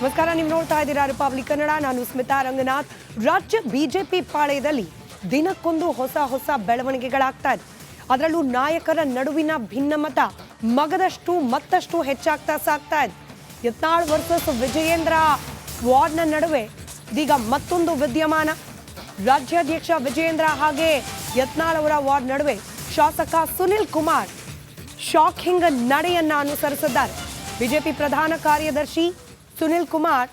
ನಮಸ್ಕಾರ, ನೀವು ನೋಡ್ತಾ ಇದ್ದೀರಾ ರಿಪಬ್ಲಿಕ್ ಕನ್ನಡ ನಾನು ಸ್ಮಿತಾ ರಂಗನಾಥ್. ರಾಜ್ಯ ಬಿಜೆಪಿ ಪಾಳೆಯದಲ್ಲಿ ದಿನಕ್ಕೊಂದು ಹೊಸ ಹೊಸ ಬೆಳವಣಿಗೆಗಳಾಗ್ತಾ ಇದೆ. ಅದರಲ್ಲೂ ನಾಯಕರ ನಡುವಿನ ಭಿನ್ನಮತ ಮಗದಷ್ಟು ಮತ್ತಷ್ಟು ಹೆಚ್ಚಾಗ್ತಾ ಸಾಗ್ತಾ ಇದೆ. ಯತ್ನಾಳ್ ವರ್ಸಸ್ ವಿಜಯೇಂದ್ರ ವಾರ್ಡ್ನ ನಡುವೆ ಇದೀಗ ಮತ್ತೊಂದು ವಿದ್ಯಮಾನ. ರಾಜ್ಯಾಧ್ಯಕ್ಷ ವಿಜಯೇಂದ್ರ ಹಾಗೆ ಯತ್ನಾಳ್ ಅವರ ವಾರ್ಡ್ ನಡುವೆ ಶಾಸಕ ಸುನಿಲ್ ಕುಮಾರ್ ಶಾಕಿಂಗ್ ನಡೆಯನ್ನ ಅನುಸರಿಸಿದ್ದಾರೆ. ಬಿಜೆಪಿ ಪ್ರಧಾನ ಕಾರ್ಯದರ್ಶಿ ಸುನಿಲ್ ಕುಮಾರ್,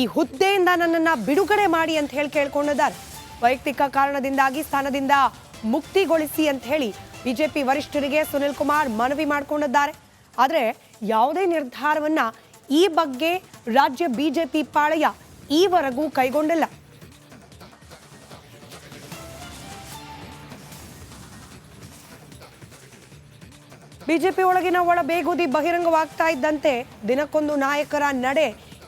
ಈ ಹುದ್ದೆಯಿಂದ ನನ್ನನ್ನು ಬಿಡುಗಡೆ ಮಾಡಿ ಅಂತ ಹೇಳಿ ಕೇಳ್ಕೊಂಡಿದ್ದಾರೆ. ವೈಯಕ್ತಿಕ ಕಾರಣದಿಂದಾಗಿ ಸ್ಥಾನದಿಂದ ಮುಕ್ತಿಗೊಳಿಸಿ ಅಂತ ಹೇಳಿ ಬಿಜೆಪಿ ವರಿಷ್ಠರಿಗೆ ಸುನಿಲ್ ಕುಮಾರ್ ಮನವಿ ಮಾಡಿಕೊಂಡಿದ್ದಾರೆ. ಆದರೆ ಯಾವುದೇ ನಿರ್ಧಾರವನ್ನ ಈ ಬಗ್ಗೆ ರಾಜ್ಯ ಬಿಜೆಪಿ ಪಾಳೆಯ ಈವರೆಗೂ ಕೈಗೊಂಡಿಲ್ಲ. ಬಿಜೆಪಿ ಒಳಗಿನ ಒಳ ಬೇಗುದಿ ಬಹಿರಂಗವಾಗ್ತಾ ಇದ್ದಂತೆ ದಿನಕ್ಕೊಂದು ನಾಯಕರ ನಡೆ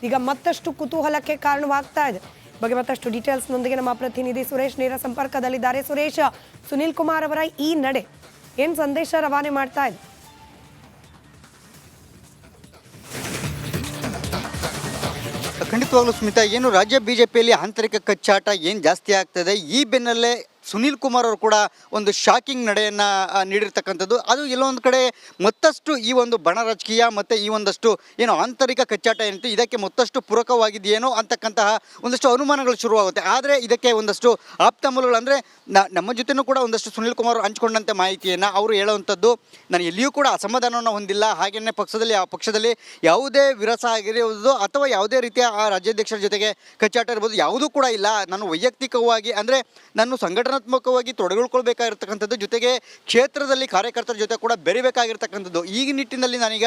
ಈಗ ಮತ್ತಷ್ಟು ಕುತೂಹಲಕ್ಕೆ ಕಾರಣವಾಗ್ತಾ ಇದೆ. ಬಗ್ಗೆ ಮತ್ತಷ್ಟು ಡೀಟೇಲ್ಸ್ನೊಂದಿಗೆ ನಮ್ಮ ಪ್ರತಿನಿಧಿ ಸುರೇಶ್ ನೇರ ಸಂಪರ್ಕದಲ್ಲಿದ್ದಾರೆ. ಸುರೇಶ್, ಸುನಿಲ್ ಕುಮಾರ್ ಅವರ ಈ ನಡೆ ಏನ್ ಸಂದೇಶ ರವಾನೆ ಮಾಡ್ತಾ ಇದೆ? ಖಂಡಿತವಾಗ್ಲೂ ಸ್ಮಿತಾ, ಏನು ರಾಜ್ಯ ಬಿಜೆಪಿಯಲ್ಲಿ ಆಂತರಿಕ ಕಚ್ಚಾಟ ಏನು ಜಾಸ್ತಿ ಆಗ್ತದೆ? ಈ ಬೆನ್ನಲ್ಲೇ ಸುನೀಲ್ ಕುಮಾರ್ ಅವರು ಕೂಡ ಒಂದು ಶಾಕಿಂಗ್ ನಡೆಯನ್ನು ನೀಡಿರ್ತಕ್ಕಂಥದ್ದು. ಅದು ಎಲ್ಲೊಂದು ಕಡೆ ಮತ್ತಷ್ಟು ಈ ಒಂದು ಬಣ ರಾಜಕೀಯ ಮತ್ತು ಈ ಒಂದಷ್ಟು, ಏನು ಆಂತರಿಕ ಕಚ್ಚಾಟ ಏನಿತ್ತು, ಇದಕ್ಕೆ ಮತ್ತಷ್ಟು ಪೂರಕವಾಗಿದೆಯೇನೋ ಅಂತಕ್ಕಂತಹ ಒಂದಷ್ಟು ಅನುಮಾನಗಳು ಶುರುವಾಗುತ್ತೆ. ಆದರೆ ಇದಕ್ಕೆ ಒಂದಷ್ಟು ಆಪ್ತ ಮೂಲಗಳು ಅಂದರೆ ನಮ್ಮ ಜೊತೆನೂ ಕೂಡ ಒಂದಷ್ಟು ಸುನೀಲ್ ಕುಮಾರ್ ಹಂಚ್ಕೊಂಡಂತೆ ಮಾಹಿತಿಯನ್ನು ಅವರು ಹೇಳುವಂಥದ್ದು. ನಾನು ಎಲ್ಲಿಯೂ ಕೂಡ ಅಸಮಾಧಾನವನ್ನು ಹೊಂದಿಲ್ಲ. ಹಾಗೆಯೇ ಪಕ್ಷದಲ್ಲಿ, ಆ ಪಕ್ಷದಲ್ಲಿ ಯಾವುದೇ ವಿರಸ ಆಗಿರುವುದು ಅಥವಾ ಯಾವುದೇ ರೀತಿಯ ಆ ರಾಜ್ಯಾಧ್ಯಕ್ಷರ ಜೊತೆಗೆ ಕಚ್ಚಾಟ ಇರ್ಬೋದು, ಯಾವುದೂ ಕೂಡ ಇಲ್ಲ. ನಾನು ವೈಯಕ್ತಿಕವಾಗಿ ಅಂದರೆ, ನಾನು ಸಂಘಟನಾತ್ಮಕವಾಗಿ ತೊಡಗಿಕೊಳ್ಬೇಕಾಗಿರ್ತಕ್ಕಂಥದ್ದು ಜೊತೆಗೆ ಕ್ಷೇತ್ರದಲ್ಲಿ ಕಾರ್ಯಕರ್ತರ ಜೊತೆ ಕೂಡ ಬೆರಿಬೇಕಾಗಿರ್ತಕ್ಕಂಥದ್ದು. ಈ ನಿಟ್ಟಿನಲ್ಲಿ ನಾನೀಗ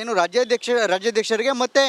ಏನು ರಾಜ್ಯಾಧ್ಯಕ್ಷ, ರಾಜ್ಯಾಧ್ಯಕ್ಷರಿಗೆ ಮತ್ತು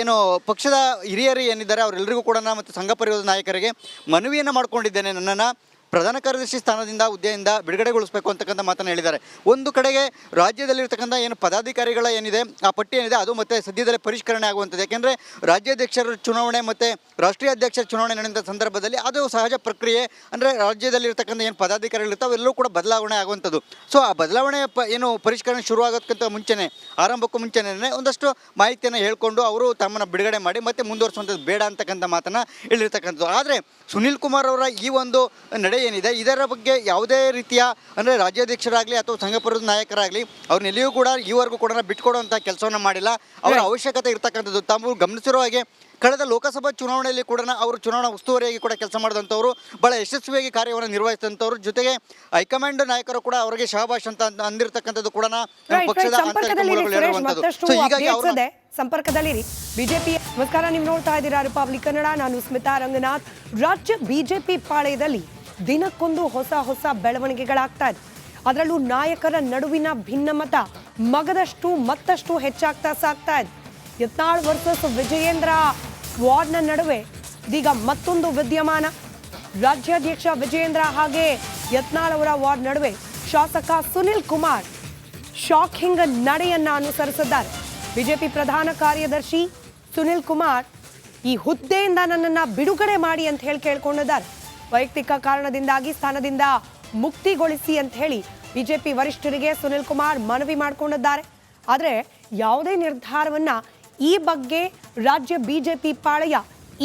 ಏನು ಪಕ್ಷದ ಹಿರಿಯರು ಏನಿದ್ದಾರೆ, ಅವರೆಲ್ಲರಿಗೂ ಕೂಡ ಮತ್ತು ಸಂಘ ಪರಿವಾರದ ನಾಯಕರಿಗೆ ಮನವಿಯನ್ನು ಮಾಡ್ಕೊಂಡಿದ್ದೇನೆ ನನ್ನನ್ನು. ಪ್ರಧಾನ ಕಾರ್ಯದರ್ಶಿ ಸ್ಥಾನದಿಂದ ಹುದ್ದೆಯಿಂದ ಬಿಡುಗಡೆಗೊಳಿಸಬೇಕು ಅಂತಕ್ಕಂಥ ಮಾತನ್ನು ಹೇಳಿದ್ದಾರೆ. ಒಂದು ಕಡೆಗೆ ರಾಜ್ಯದಲ್ಲಿರ್ತಕ್ಕಂಥ ಏನು ಪದಾಧಿಕಾರಿಗಳ ಏನಿದೆ, ಆ ಪಟ್ಟಿ ಏನಿದೆ, ಅದು ಮತ್ತೆ ಸದ್ಯದಲ್ಲೇ ಪರಿಷ್ಕರಣೆ ಆಗುವಂಥದ್ದು. ಯಾಕೆಂದರೆ ರಾಜ್ಯಾಧ್ಯಕ್ಷರ ಚುನಾವಣೆ ಮತ್ತು ರಾಷ್ಟ್ರೀಯ ಅಧ್ಯಕ್ಷರ ಚುನಾವಣೆ ನಡೆದ ಸಂದರ್ಭದಲ್ಲಿ ಅದು ಸಹಜ ಪ್ರಕ್ರಿಯೆ. ಅಂದರೆ ರಾಜ್ಯದಲ್ಲಿರ್ತಕ್ಕಂಥ ಏನು ಪದಾಧಿಕಾರಿಗಳಿರ್ತಾವೆ ಅವೆಲ್ಲವೂ ಕೂಡ ಬದಲಾವಣೆ ಆಗುವಂಥದ್ದು. ಸೊ ಆ ಬದಲಾವಣೆ ಪ ಏನು ಪರಿಷ್ಕರಣೆ ಶುರುವಾಗೋದಕ್ಕಿಂತ ಮುಂಚೆನೇ, ಆರಂಭಕ್ಕೂ ಮುಂಚೆನೇ ಒಂದಷ್ಟು ಮಾಹಿತಿಯನ್ನು ಹೇಳ್ಕೊಂಡು ಅವರು ತಮ್ಮನ್ನು ಬಿಡುಗಡೆ ಮಾಡಿ ಮತ್ತೆ ಮುಂದುವರಿಸುವಂಥದ್ದು ಬೇಡ ಅಂತಕ್ಕಂಥ ಮಾತನ್ನು ಹೇಳಿರ್ತಕ್ಕಂಥದ್ದು. ಆದರೆ ಸುನೀಲ್ ಕುಮಾರ್ ಅವರ ಈ ಒಂದು ನಡೆ ಏನಿದೆ ಇದರ ಬಗ್ಗೆ ಯಾವುದೇ ರೀತಿಯ ಅಂದರೆ ರಾಜ್ಯಾಧ್ಯಕ್ಷರಾಗಲಿ ಅಥವಾ ಸಂಘಪುರದ ನಾಯಕರಾಗಲಿ ಅವ್ರನ್ನ ಎಲ್ಲಿಯೂ ಕೂಡ ಈವರೆಗೂ ಕೂಡ ಬಿಟ್ಕೊಡುವಂಥ ಕೆಲಸವನ್ನು ಮಾಡಿಲ್ಲ. ಅವರ ಅವಶ್ಯಕತೆ ಇರತಕ್ಕಂಥದ್ದು ತಾವು ಗಮನಿಸಿರೋ ಹಾಗೆ ಕಳೆದ ಲೋಕಸಭಾ ಚುನಾವಣೆಯಲ್ಲಿ ಕೂಡ ಅವರು ಚುನಾವಣಾ ಉಸ್ತುವಾರಿಯಾಗಿ ಕೂಡ ಕೆಲಸ ಮಾಡಿದಂಥವ್ರು ಭಾಳ ಯಶಸ್ವಿಯಾಗಿ ಕಾರ್ಯವನ್ನು ನಿರ್ವಹಿಸಿದಂಥವ್ರು ಜೊತೆಗೆ ಹೈಕಮಾಂಡ್ ನಾಯಕರು ಕೂಡ ಅವರಿಗೆ ಶಹಬಾಷ್ ಅಂತ ಅಂದಿರತಕ್ಕಂಥದ್ದು ಕೂಡ ಪಕ್ಷದ ಸೊ ಹೀಗಾಗಿ ಅವರು ಸಂಪರ್ಕದಲ್ಲಿರಿ. ಬಿಜೆಪಿ ನಮಸ್ಕಾರ ನೀವು ನೋಡ್ತಾ ಇದ್ದೀರಾ ರಿಪಬ್ಲಿಕ್ ಕನ್ನಡ ನಾನು ಸ್ಮಿತಾ ರಂಗನಾಥ್. ರಾಜ್ಯ ಬಿಜೆಪಿ ಪಾಳೆಯದಲ್ಲಿ ದಿನಕ್ಕೊಂದು ಹೊಸ ಹೊಸ ಬೆಳವಣಿಗೆಗಳಾಗ್ತಾ ಇದೆ. ಅದರಲ್ಲೂ ನಾಯಕರ ನಡುವಿನ ಭಿನ್ನಮತ ಮಗದಷ್ಟು ಮತ್ತಷ್ಟು ಹೆಚ್ಚಾಗ್ತಾ ಸಾಗ್ತಾ ಇದೆ. ಯತ್ನಾಳ್ ವರ್ಸಸ್ ವಿಜಯೇಂದ್ರ ವಾರ್ಡ್ನ ನಡುವೆ ಇದೀಗ ಮತ್ತೊಂದು ವಿದ್ಯಮಾನ. ರಾಜ್ಯಾಧ್ಯಕ್ಷ ವಿಜಯೇಂದ್ರ ಹಾಗೆ ಯತ್ನಾಳ್ ಅವರ ವಾರ್ಡ್ ನಡುವೆ ಶಾಸಕ ಸುನಿಲ್ ಕುಮಾರ್ ಶಾಕಿಂಗ್ ನಡೆಯನ್ನ ಅನುಸರಿಸಿದ್ದಾರೆ. ಬಿಜೆಪಿ ಪ್ರಧಾನ ಕಾರ್ಯದರ್ಶಿ ಸುನಿಲ್ ಕುಮಾರ್ ಈ ಹುದ್ದೆಯಿಂದ ನನ್ನನ್ನು ಬಿಡುಗಡೆ ಮಾಡಿ ಅಂತ ಹೇಳಿ ಕೇಳ್ಕೊಂಡಿದ್ದಾರೆ. ವೈಯಕ್ತಿಕ ಕಾರಣದಿಂದಾಗಿ ಸ್ಥಾನದಿಂದ ಮುಕ್ತಿಗೊಳಿಸಿ ಅಂತ ಹೇಳಿ ಬಿಜೆಪಿ ವರಿಷ್ಠರಿಗೆ ಸುನಿಲ್ ಕುಮಾರ್ ಮನವಿ ಮಾಡಿಕೊಂಡಿದ್ದಾರೆ. ಆದರೆ ಯಾವುದೇ ನಿರ್ಧಾರವನ್ನ ಈ ಬಗ್ಗೆ ರಾಜ್ಯ ಬಿಜೆಪಿ ಪಾಳಯ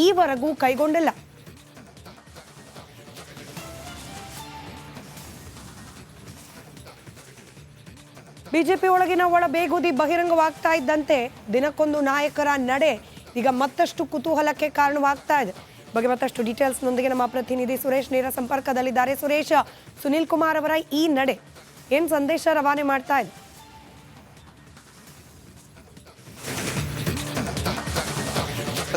ಈವರೆಗೂ ಕೈಗೊಂಡಿಲ್ಲ. ಬಿಜೆಪಿ ಒಳಗಿನ ಒಳ ಬೇಗುದಿ ಬಹಿರಂಗವಾಗ್ತಾ ಇದ್ದಂತೆ ದಿನಕ್ಕೊಂದು ನಾಯಕರ ನಡೆ ಈಗ ಮತ್ತಷ್ಟು ಕುತೂಹಲಕ್ಕೆ ಕಾರಣವಾಗ್ತಾ ಇದೆ. ಬಗ್ಗೆ ಮತ್ತಷ್ಟು ಡೀಟೇಲ್ಸ್ನೊಂದಿಗೆ ನಮ್ಮ ಪ್ರತಿನಿಧಿ ಸುರೇಶ್ ನೇರ ಸಂಪರ್ಕದಲ್ಲಿದ್ದಾರೆ. ಸುರೇಶ್, ಸುನಿಲ್ ಕುಮಾರ್ ಅವರ ಈ ನಡೆ, ಏನ್ ಸಂದೇಶ ರವಾನೆ ಮಾಡ್ತಾ ಇದೆ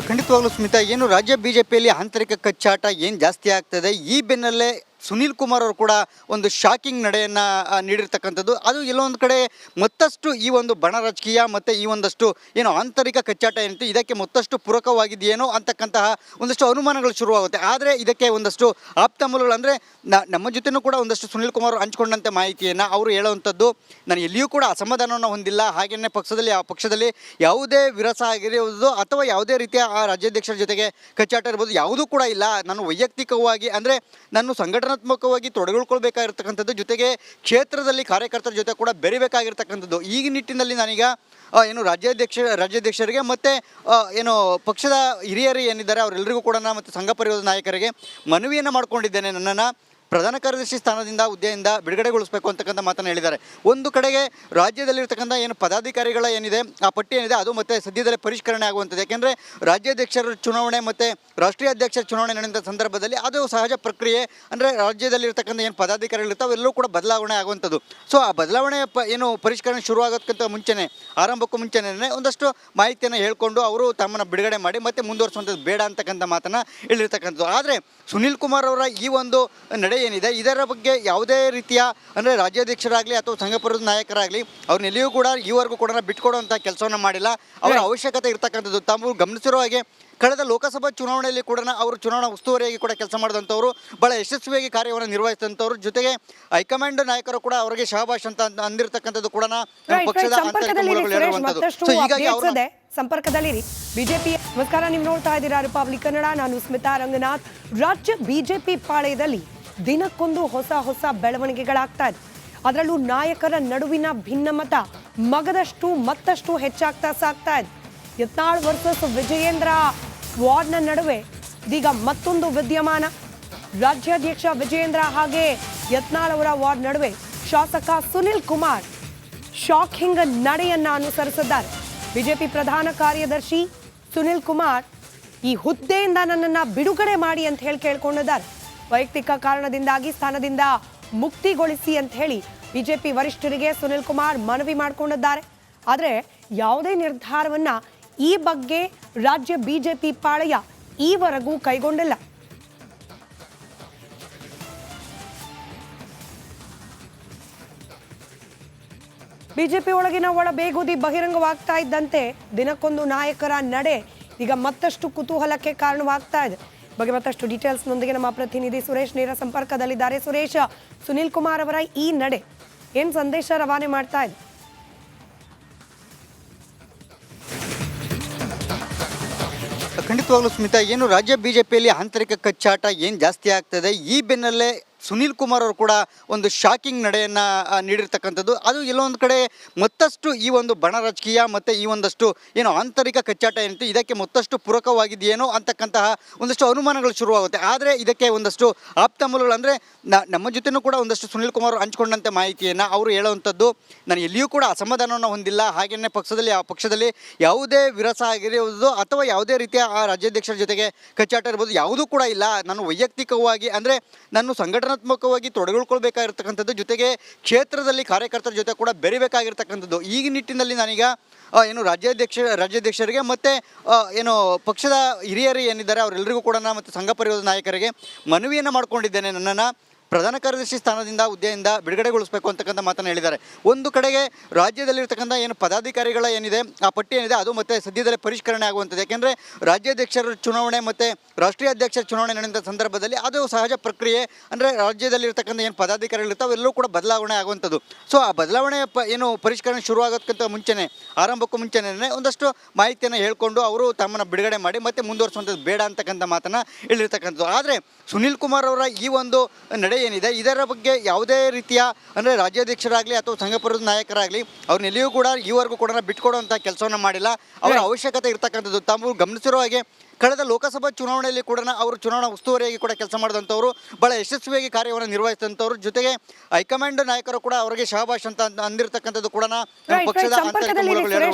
ಖಂಡಿತವಾಗ್ಲೂ ಸ್ಮಿತಾ, ಏನು ರಾಜ್ಯ ಬಿಜೆಪಿಯಲ್ಲಿ ಆಂತರಿಕ ಕಚ್ಚಾಟ ಏನು ಜಾಸ್ತಿ ಆಗ್ತದೆ? ಈ ಬೆನ್ನಲ್ಲೇ ಸುನೀಲ್ ಕುಮಾರ್ ಅವರು ಕೂಡ ಒಂದು ಶಾಕಿಂಗ್ ನಡೆಯನ್ನು ನೀಡಿರ್ತಕ್ಕಂಥದ್ದು. ಅದು ಎಲ್ಲೊಂದು ಕಡೆ ಮತ್ತಷ್ಟು ಈ ಒಂದು ಬಣ ರಾಜಕೀಯ ಮತ್ತು ಈ ಒಂದಷ್ಟು, ಏನು ಆಂತರಿಕ ಕಚ್ಚಾಟ ಏನಿತ್ತು, ಇದಕ್ಕೆ ಮತ್ತಷ್ಟು ಪೂರಕವಾಗಿದೆಯೇನೋ ಅಂತಕ್ಕಂತಹ ಒಂದಷ್ಟು ಅನುಮಾನಗಳು ಶುರುವಾಗುತ್ತೆ. ಆದರೆ ಇದಕ್ಕೆ ಒಂದಷ್ಟು ಆಪ್ತ ಮೂಲಗಳು ಅಂದರೆ ನಮ್ಮ ಜೊತೆನೂ ಕೂಡ ಒಂದಷ್ಟು ಸುನೀಲ್ ಕುಮಾರ್ ಹಂಚ್ಕೊಂಡಂತೆ ಮಾಹಿತಿಯನ್ನು ಅವರು ಹೇಳುವಂಥದ್ದು. ನಾನು ಎಲ್ಲಿಯೂ ಕೂಡ ಅಸಮಾಧಾನವನ್ನು ಹೊಂದಿಲ್ಲ. ಹಾಗೆಯೇ ಪಕ್ಷದಲ್ಲಿ, ಆ ಪಕ್ಷದಲ್ಲಿ ಯಾವುದೇ ವಿರಸ ಆಗಿರುವುದು ಅಥವಾ ಯಾವುದೇ ರೀತಿಯ ಆ ರಾಜ್ಯಾಧ್ಯಕ್ಷರ ಜೊತೆಗೆ ಕಚ್ಚಾಟ ಇರ್ಬೋದು, ಯಾವುದೂ ಕೂಡ ಇಲ್ಲ. ನಾನು ವೈಯಕ್ತಿಕವಾಗಿ ಅಂದರೆ, ನಾನು ಸಂಘಟನಾ ಸಂಘಟನಾತ್ಮಕವಾಗಿ ತೊಡಗಿಕೊಳ್ಬೇಕಾಗಿರ್ತಕ್ಕಂಥದ್ದು ಜೊತೆಗೆ ಕ್ಷೇತ್ರದಲ್ಲಿ ಕಾರ್ಯಕರ್ತರ ಜೊತೆ ಕೂಡ ಬೆರಿಬೇಕಾಗಿರ್ತಕ್ಕಂಥದ್ದು. ಈ ನಿಟ್ಟಿನಲ್ಲಿ ನಾನೀಗ ಏನು ರಾಜ್ಯಾಧ್ಯಕ್ಷ, ರಾಜ್ಯಾಧ್ಯಕ್ಷರಿಗೆ ಮತ್ತು ಏನು ಪಕ್ಷದ ಹಿರಿಯರು ಏನಿದ್ದಾರೆ, ಅವರೆಲ್ಲರಿಗೂ ಕೂಡ ಮತ್ತು ಸಂಘ ಪರಿವಾರದ ನಾಯಕರಿಗೆ ಮನವಿಯನ್ನು ಮಾಡ್ಕೊಂಡಿದ್ದೇನೆ ನನ್ನನ್ನು. ಪ್ರಧಾನ ಕಾರ್ಯದರ್ಶಿ ಸ್ಥಾನದಿಂದ ಹುದ್ದೆಯಿಂದ ಬಿಡುಗಡೆಗೊಳಿಸಬೇಕು ಅಂತಕ್ಕಂಥ ಮಾತನ್ನು ಹೇಳಿದ್ದಾರೆ. ಒಂದು ಕಡೆಗೆ ರಾಜ್ಯದಲ್ಲಿರ್ತಕ್ಕಂಥ ಏನು ಪದಾಧಿಕಾರಿಗಳ ಏನಿದೆ, ಆ ಪಟ್ಟಿ ಏನಿದೆ, ಅದು ಮತ್ತೆ ಸದ್ಯದಲ್ಲೇ ಪರಿಷ್ಕರಣೆ ಆಗುವಂಥದ್ದು. ಯಾಕೆಂದರೆ ರಾಜ್ಯಾಧ್ಯಕ್ಷರ ಚುನಾವಣೆ ಮತ್ತು ರಾಷ್ಟ್ರೀಯ ಅಧ್ಯಕ್ಷರ ಚುನಾವಣೆ ನಡೆದ ಸಂದರ್ಭದಲ್ಲಿ ಅದು ಸಹಜ ಪ್ರಕ್ರಿಯೆ. ಅಂದರೆ ರಾಜ್ಯದಲ್ಲಿರ್ತಕ್ಕಂಥ ಏನು ಪದಾಧಿಕಾರಿಗಳಿರ್ತಾವೆ ಎಲ್ಲರೂ ಕೂಡ ಬದಲಾವಣೆ ಆಗುವಂಥದ್ದು. ಸೊ ಆ ಬದಲಾವಣೆ ಪ ಏನು ಪರಿಷ್ಕರಣೆ ಶುರು ಆಗೋದಕ್ಕಿಂತ ಮುಂಚೆನೇ, ಆರಂಭಕ್ಕೂ ಮುಂಚೆನೇ ಒಂದಷ್ಟು ಮಾಹಿತಿಯನ್ನು ಹೇಳ್ಕೊಂಡು ಅವರು ತಮ್ಮನ್ನು ಬಿಡುಗಡೆ ಮಾಡಿ ಮತ್ತೆ ಮುಂದುವರಿಸುವಂಥದ್ದು ಬೇಡ ಅಂತಕ್ಕಂಥ ಮಾತನ್ನು ಹೇಳಿರ್ತಕ್ಕಂಥದ್ದು. ಆದರೆ ಸುನೀಲ್ ಕುಮಾರ್ ಅವರ ಈ ಒಂದು ನಡೆ ಏನಿದೆ ಇದರ ಬಗ್ಗೆ ಯಾವುದೇ ರೀತಿಯ ಅಂದರೆ ರಾಜ್ಯಾಧ್ಯಕ್ಷರಾಗಲಿ ಅಥವಾ ಸಂಘಪುರದ ನಾಯಕರಾಗಲಿ ಅವ್ರನ್ನ ಎಲ್ಲಿಯೂ ಕೂಡ ಈವರೆಗೂ ಕೂಡ ಬಿಟ್ಕೊಡುವಂಥ ಕೆಲಸವನ್ನು ಮಾಡಿಲ್ಲ. ಅವರ ಅವಶ್ಯಕತೆ ಇರತಕ್ಕಂಥದ್ದು ತಾವು ಗಮನಿಸಿರೋ ಹಾಗೆ ಕಳೆದ ಲೋಕಸಭಾ ಚುನಾವಣೆಯಲ್ಲಿ ಕೂಡ ಅವರು ಚುನಾವಣಾ ಉಸ್ತುವಾರಿಯಾಗಿ ಕೂಡ ಕೆಲಸ ಮಾಡಿದಂಥವ್ರು ಭಾಳ ಯಶಸ್ವಿಯಾಗಿ ಕಾರ್ಯವನ್ನು ನಿರ್ವಹಿಸಿದಂಥವ್ರು ಜೊತೆಗೆ ಹೈಕಮಾಂಡ್ ನಾಯಕರು ಕೂಡ ಅವರಿಗೆ ಶಹಬಾಷ್ ಅಂತ ಅಂದಿರತಕ್ಕಂಥದ್ದು ಕೂಡ ಪಕ್ಷದ ಸೊ ಹೀಗಾಗಿ ಅವರು ಸಂಪರ್ಕದಲ್ಲಿರಿ. ಬಿಜೆಪಿ ನಮಸ್ಕಾರ ನೀವು ನೋಡ್ತಾ ಇದ್ದೀರಾ ರಿಪಬ್ಲಿಕ್ ಕನ್ನಡ ನಾನು ಸ್ಮಿತಾ ರಂಗನಾಥ್. ರಾಜ್ಯ ಬಿಜೆಪಿ ಪಾಳೆಯದಲ್ಲಿ ದಿನಕ್ಕೊಂದು ಹೊಸ ಹೊಸ ಬೆಳವಣಿಗೆಗಳಾಗ್ತಾ ಇದೆ. ಅದರಲ್ಲೂ ನಾಯಕರ ನಡುವಿನ ಭಿನ್ನಮತ ಮಗದಷ್ಟು ಮತ್ತಷ್ಟು ಹೆಚ್ಚಾಗ್ತಾ ಸಾಗ್ತಾ ಇದೆ. ಯತ್ನಾಳ್ ವರ್ಸಸ್ ವಿಜಯೇಂದ್ರ ವಾರ್ಡ್ನ ನಡುವೆ ಇದೀಗ ಮತ್ತೊಂದು ವಿದ್ಯಮಾನ. ರಾಜ್ಯಾಧ್ಯಕ್ಷ ವಿಜಯೇಂದ್ರ ಹಾಗೆ ಯತ್ನಾಳ್ ಅವರ ವಾರ್ಡ್ ನಡುವೆ ಶಾಸಕ ಸುನಿಲ್ ಕುಮಾರ್ ಶಾಕಿಂಗ್ ನಡೆಯನ್ನ ಅನುಸರಿಸಿದ್ದಾರೆ. ಬಿಜೆಪಿ ಪ್ರಧಾನ ಕಾರ್ಯದರ್ಶಿ ಸುನಿಲ್ ಕುಮಾರ್ ಈ ಹುದ್ದೆಯಿಂದ ನನ್ನನ್ನು ಬಿಡುಗಡೆ ಮಾಡಿ ಅಂತ ಹೇಳಿ ಕೇಳ್ಕೊಂಡಿದ್ದಾರೆ. ವೈಯಕ್ತಿಕ ಕಾರಣದಿಂದಾಗಿ ಸ್ಥಾನದಿಂದ ಮುಕ್ತಿಗೊಳಿಸಿ ಅಂತ ಹೇಳಿ ಬಿಜೆಪಿ ವರಿಷ್ಠರಿಗೆ ಸುನಿಲ್ ಕುಮಾರ್ ಮನವಿ ಮಾಡಿಕೊಂಡಿದ್ದಾರೆ. ಆದರೆ ಯಾವುದೇ ನಿರ್ಧಾರವನ್ನ ಈ ಬಗ್ಗೆ ರಾಜ್ಯ ಬಿಜೆಪಿ ಪಾಳಯ ಈವರೆಗೂ ಕೈಗೊಂಡಿಲ್ಲ. ಬಿಜೆಪಿ ಒಳಗಿನ ಒಳ ಬೇಗುದಿ ಬಹಿರಂಗವಾಗ್ತಾ ಇದ್ದಂತೆ ದಿನಕ್ಕೊಂದು ನಾಯಕರ ನಡೆ ಈಗ ಮತ್ತಷ್ಟು ಕುತೂಹಲಕ್ಕೆ ಕಾರಣವಾಗ್ತಾ ಇದೆ. ಬಗ್ಗೆ ಮತ್ತಷ್ಟು ಡೀಟೇಲ್ಸ್ನೊಂದಿಗೆ ನಮ್ಮ ಪ್ರತಿನಿಧಿ ಸುರೇಶ್ ನೇರ ಸಂಪರ್ಕದಲ್ಲಿದ್ದಾರೆ. ಸುರೇಶ್, ಸುನಿಲ್ ಕುಮಾರ್ ಅವರ ಈ ನಡೆ, ಏನ್ ಸಂದೇಶ ರವಾನೆ ಮಾಡ್ತಾ ಇದೆ ಖಂಡಿತವಾಗ್ಲೂ ಸ್ಮಿತಾ, ಏನು ರಾಜ್ಯ ಬಿಜೆಪಿಯಲ್ಲಿ ಆಂತರಿಕ ಕಚ್ಚಾಟ ಏನು ಜಾಸ್ತಿ ಆಗ್ತದೆ? ಈ ಬೆನ್ನಲ್ಲೇ ಸುನೀಲ್ ಕುಮಾರ್ ಅವರು ಕೂಡ ಒಂದು ಶಾಕಿಂಗ್ ನಡೆಯನ್ನು ನೀಡಿರ್ತಕ್ಕಂಥದ್ದು. ಅದು ಎಲ್ಲೊಂದು ಕಡೆ ಮತ್ತಷ್ಟು ಈ ಒಂದು ಬಣ ರಾಜಕೀಯ ಮತ್ತು ಈ ಒಂದಷ್ಟು, ಏನು ಆಂತರಿಕ ಕಚ್ಚಾಟ ಏನಿತ್ತು, ಇದಕ್ಕೆ ಮತ್ತಷ್ಟು ಪೂರಕವಾಗಿದೆಯೇನೋ ಅಂತಕ್ಕಂತಹ ಒಂದಷ್ಟು ಅನುಮಾನಗಳು ಶುರುವಾಗುತ್ತೆ. ಆದರೆ ಇದಕ್ಕೆ ಒಂದಷ್ಟು ಆಪ್ತ ಮೂಲಗಳು ಅಂದರೆ ನಮ್ಮ ಜೊತೆನೂ ಕೂಡ ಒಂದಷ್ಟು ಸುನೀಲ್ ಕುಮಾರ್ ಹಂಚ್ಕೊಂಡಂತೆ ಮಾಹಿತಿಯನ್ನು ಅವರು ಹೇಳುವಂಥದ್ದು. ನಾನು ಎಲ್ಲಿಯೂ ಕೂಡ ಅಸಮಾಧಾನವನ್ನು ಹೊಂದಿಲ್ಲ. ಹಾಗೆಯೇ ಪಕ್ಷದಲ್ಲಿ, ಆ ಪಕ್ಷದಲ್ಲಿ ಯಾವುದೇ ವಿರಸ ಆಗಿರುವುದು ಅಥವಾ ಯಾವುದೇ ರೀತಿಯ ಆ ರಾಜ್ಯಾಧ್ಯಕ್ಷರ ಜೊತೆಗೆ ಕಚ್ಚಾಟ ಇರ್ಬೋದು, ಯಾವುದೂ ಕೂಡ ಇಲ್ಲ. ನಾನು ವೈಯಕ್ತಿಕವಾಗಿ ಅಂದರೆ, ನಾನು ಸಂಘಟನಾತ್ಮಕವಾಗಿ ತೊಡಗಿಕೊಳ್ಬೇಕಾಗಿರ್ತಕ್ಕಂಥದ್ದು ಜೊತೆಗೆ ಕ್ಷೇತ್ರದಲ್ಲಿ ಕಾರ್ಯಕರ್ತರ ಜೊತೆ ಕೂಡ ಬೆರಿಬೇಕಾಗಿರ್ತಕ್ಕಂಥದ್ದು. ಈ ನಿಟ್ಟಿನಲ್ಲಿ ನಾನೀಗ ಏನು ರಾಜ್ಯಾಧ್ಯಕ್ಷ, ರಾಜ್ಯಾಧ್ಯಕ್ಷರಿಗೆ ಮತ್ತು ಏನು ಪಕ್ಷದ ಹಿರಿಯರು ಏನಿದ್ದಾರೆ, ಅವರೆಲ್ಲರಿಗೂ ಕೂಡ ಮತ್ತು ಸಂಘ ಪರಿವಾರದ ನಾಯಕರಿಗೆ ಮನವಿಯನ್ನು ಮಾಡ್ಕೊಂಡಿದ್ದೇನೆ ನನ್ನನ್ನು. ಪ್ರಧಾನ ಕಾರ್ಯದರ್ಶಿ ಸ್ಥಾನದಿಂದ ಹುದ್ದೆಯಿಂದ ಬಿಡುಗಡೆಗೊಳಿಸಬೇಕು ಅಂತಕ್ಕಂಥ ಮಾತನ್ನು ಹೇಳಿದ್ದಾರೆ. ಒಂದು ಕಡೆಗೆ ರಾಜ್ಯದಲ್ಲಿರ್ತಕ್ಕಂಥ ಏನು ಪದಾಧಿಕಾರಿಗಳ ಏನಿದೆ, ಆ ಪಟ್ಟಿ ಏನಿದೆ, ಅದು ಮತ್ತೆ ಸದ್ಯದಲ್ಲೇ ಪರಿಷ್ಕರಣೆ ಆಗುವಂಥದ್ದು. ಯಾಕೆಂದರೆ ರಾಜ್ಯಾಧ್ಯಕ್ಷರ ಚುನಾವಣೆ ಮತ್ತು ರಾಷ್ಟ್ರೀಯ ಅಧ್ಯಕ್ಷರ ಚುನಾವಣೆ ನಡೆದ ಸಂದರ್ಭದಲ್ಲಿ ಅದು ಸಹಜ ಪ್ರಕ್ರಿಯೆ. ಅಂದರೆ ರಾಜ್ಯದಲ್ಲಿರ್ತಕ್ಕಂಥ ಏನು ಪದಾಧಿಕಾರಿಗಳಿರ್ತಾವೆ ಎಲ್ಲರೂ ಕೂಡ ಬದಲಾವಣೆ ಆಗುವಂಥದ್ದು. ಸೊ ಆ ಬದಲಾವಣೆ ಪ ಏನು ಪರಿಷ್ಕರಣೆ ಶುರು ಆಗೋದಕ್ಕಿಂತ ಮುಂಚೆನೇ, ಆರಂಭಕ್ಕೂ ಮುಂಚೆನೇ ಒಂದಷ್ಟು ಮಾಹಿತಿಯನ್ನು ಹೇಳ್ಕೊಂಡು ಅವರು ತಮ್ಮನ್ನು ಬಿಡುಗಡೆ ಮಾಡಿ ಮತ್ತೆ ಮುಂದುವರಿಸುವಂಥದ್ದು ಬೇಡ ಅಂತಕ್ಕಂಥ ಮಾತನ್ನು ಹೇಳಿರ್ತಕ್ಕಂಥದ್ದು. ಆದರೆ ಸುನೀಲ್ ಕುಮಾರ್ ಅವರ ಈ ಒಂದು ನಡೆ ಏನಿದೆ ಇದರ ಬಗ್ಗೆ ಯಾವುದೇ ರೀತಿಯ ಅಂದರೆ ರಾಜ್ಯಾಧ್ಯಕ್ಷರಾಗಲಿ ಅಥವಾ ಸಂಘಪುರದ ನಾಯಕರಾಗಲಿ ಅವ್ರನ್ನ ಎಲ್ಲಿಯೂ ಕೂಡ ಈವರೆಗೂ ಕೂಡ ಬಿಟ್ಕೊಡುವಂಥ ಕೆಲಸವನ್ನು ಮಾಡಿಲ್ಲ. ಅವರ ಅವಶ್ಯಕತೆ ಇರತಕ್ಕಂಥದ್ದು ತಾವು ಗಮನಿಸಿರೋ ಹಾಗೆ ಕಳೆದ ಲೋಕಸಭಾ ಚುನಾವಣೆಯಲ್ಲಿ ಕೂಡ ಅವರು ಚುನಾವಣಾ ಉಸ್ತುವಾರಿಯಾಗಿ ಕೂಡ ಕೆಲಸ ಮಾಡಿದಂಥವ್ರು ಭಾಳ ಯಶಸ್ವಿಯಾಗಿ ಕಾರ್ಯವನ್ನು ನಿರ್ವಹಿಸಿದಂಥವ್ರು ಜೊತೆಗೆ ಹೈಕಮಾಂಡ್ ನಾಯಕರು ಕೂಡ ಅವರಿಗೆ ಶಹಬಾಷ್ ಅಂತ ಅಂದಿರತಕ್ಕಂಥದ್ದು ಕೂಡ. ಪಕ್ಷದ ಆಂತರಿಕ ಮೂಲಗಳು